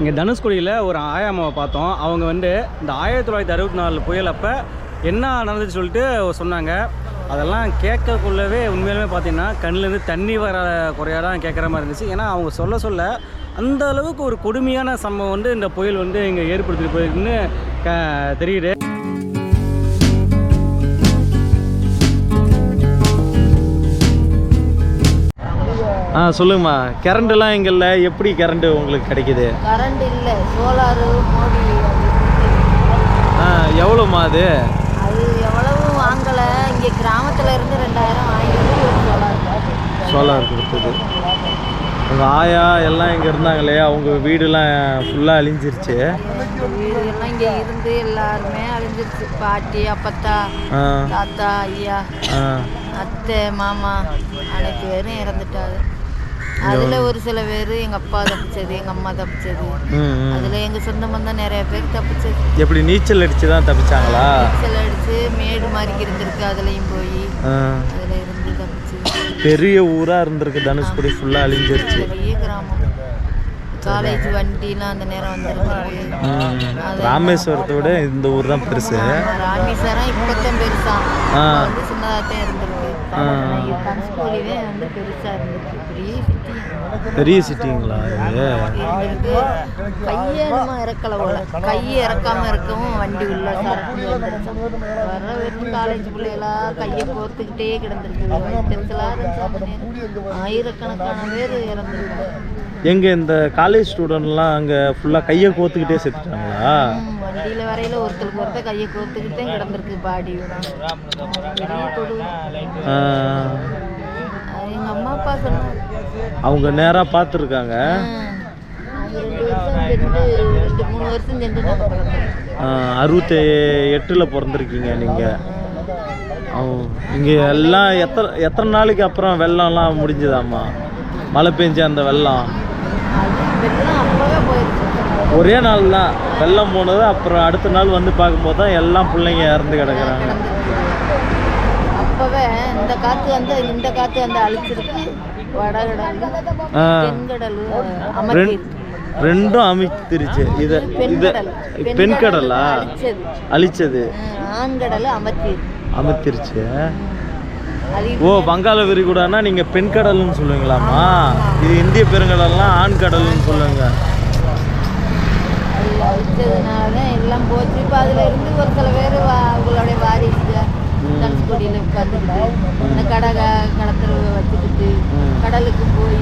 இங்கே தனுஷ்கோடியில் ஒரு ஆயாமாவை பார்த்தோம். அவங்க வந்து இந்த ஆயிரத்தி தொள்ளாயிரத்தி அறுபத்தி நாலு புயல் அப்போ என்ன நடந்துச்சு சொல்லிட்டு சொன்னாங்க. அதெல்லாம் கேட்கக்குள்ளவே உண்மையிலுமே பார்த்தீங்கன்னா கண்ணுலேருந்து தண்ணி வர குறையாக தான் கேட்குற மாதிரி இருந்துச்சு. ஏன்னா அவங்க சொல்ல சொல்ல அந்த அளவுக்கு ஒரு கொடுமையான சம்பவம் வந்து இந்த புயல் வந்து இங்கே ஏற்படுத்திட்டு போயிருக்குன்னு க தெரியுது. ஆ சொல்லுங்கம்மா. கரண்ட்டுலாம் எங்கல்ல எப்படி கரண்ட்டு உங்களுக்கு கிடைக்குது? கரண்ட் இல்லை. சோலாரு மோடி ஆ எவ்வளோம்மா அது? அது எவ்வளவு வாங்கலை. இங்கே கிராமத்தில் இருந்து ரெண்டாயிரம் வாங்கிட்டு சோலார் கொடுத்தது. உங்கள் ஆயா எல்லாம் இங்கே இருந்தாங்களே அவங்க வீடுலாம் ஃபுல்லாக அழிஞ்சிருச்சு. எல்லாம் இங்கே இருந்து எல்லாருமே அழிஞ்சிருச்சு. பாட்டி அப்பத்தா ஆ. தாத்தா ஐயா ஆ. அத்தை மாமா அனைத்து பேரும் இறந்துட்டாங்க. அதில் ஒரு சில பேர் எங்கள் அப்பா தப்பிச்சது எங்கள் அம்மா தப்பிச்சது. அதில் எங்கள் சொந்த பந்தம் நிறைய பேர் தப்பிச்சது. எப்படி நீச்சல் அடிச்சு தான் தப்பிச்சாங்களா? நீச்சல் அடித்து மேடு மாதிரி இருந்திருக்கு அதுலேயும் போய் அதில் இருந்து தப்பிச்சு. பெரிய ஊராக இருந்திருக்கு தனுஷ்கோடி ஃபுல்லாக அழிஞ்சிருச்சு. பெரிய கிராமம். காலேஜ் வண்டிலாம் அந்த நேரம் வந்துருக்கு. ராமேஸ்வரத்தை விட இந்த ஊர் தான் பெருசு. ராமேஸ்வரம் இப்போத்தான் பெருசா. சின்னதாக தான் இருந்திருக்கு. பெரிய சிட்டிங்களா இது? கையை இறக்கல போல கை இறக்காம இருக்கவும் வண்டி உள்ள வர வெறும் காலேஜ் பிள்ளைகளா கையை கோர்த்துக்கிட்டே கிடந்திருக்கு இருந்துச்சு ஆயிரக்கணக்கான பேர் இறந்துருக்கு எங்க இந்த காலேஜ் ஸ்டூடெண்ட்லாம் அங்கே ஃபுல்லாக கையை கோத்துக்கிட்டே செத்துட்டாங்களா? வண்டியில வரையில ஒருத்தருக்கு ஒருத்தர் கையை கோர்த்துக்கிட்டே கிடந்திருக்கு பாடி. பெரிய கொடுமை ஆ, அது எங்க அம்மா அப்பா சொன்னாங்க அவங்க நேராக பார்த்துருக்காங்க. அறுபத்தி எட்டில் பிறந்திருக்கீங்க நீங்கள் இங்கே எல்லாம் எத்தனை எத்தனை நாளைக்கு அப்புறம் வெள்ளம்லாம் முடிஞ்சுதாம்மா? மழை பெஞ்ச அந்த வெள்ளம். வெள்ளம் அப்பவே போயிடுச்சு ஒரே நாள் தான். வெள்ளம் போனது அப்புறம் அடுத்த நாள் வந்து பார்க்கும்போது தான் எல்லாம் பிள்ளைங்க இறந்து கிடக்குறாங்க. அப்பவே இந்த காத்து வந்து இந்த காத்து வந்து அழிச்சிருக்கு. வடகடல் ரெண்டும் அமைத்திருச்சு. இதை இதை பெண்கடல் அழிச்சது. ஆண்கடல் அமர்த்தி அமைத்திருச்சு. ஓ வங்காள விரிகுடானா நீங்க பெண் கடல்னு சொல்லுவீங்களாமா இது இந்திய பெருங்கடல்லாம் ஆண் கடல்னு சொல்லுங்க. அது அழிச்சதுனால தான் எல்லாம் போச்சு இப்போ அதில் இருந்து ஒரு சில பேர் அவங்களுடைய வாரிசு தனுஷ்கோடியில் உட்காந்துக்கிட்டு இந்த கடை கடத்தல் வச்சுக்கிட்டு. கடலுக்கு போய்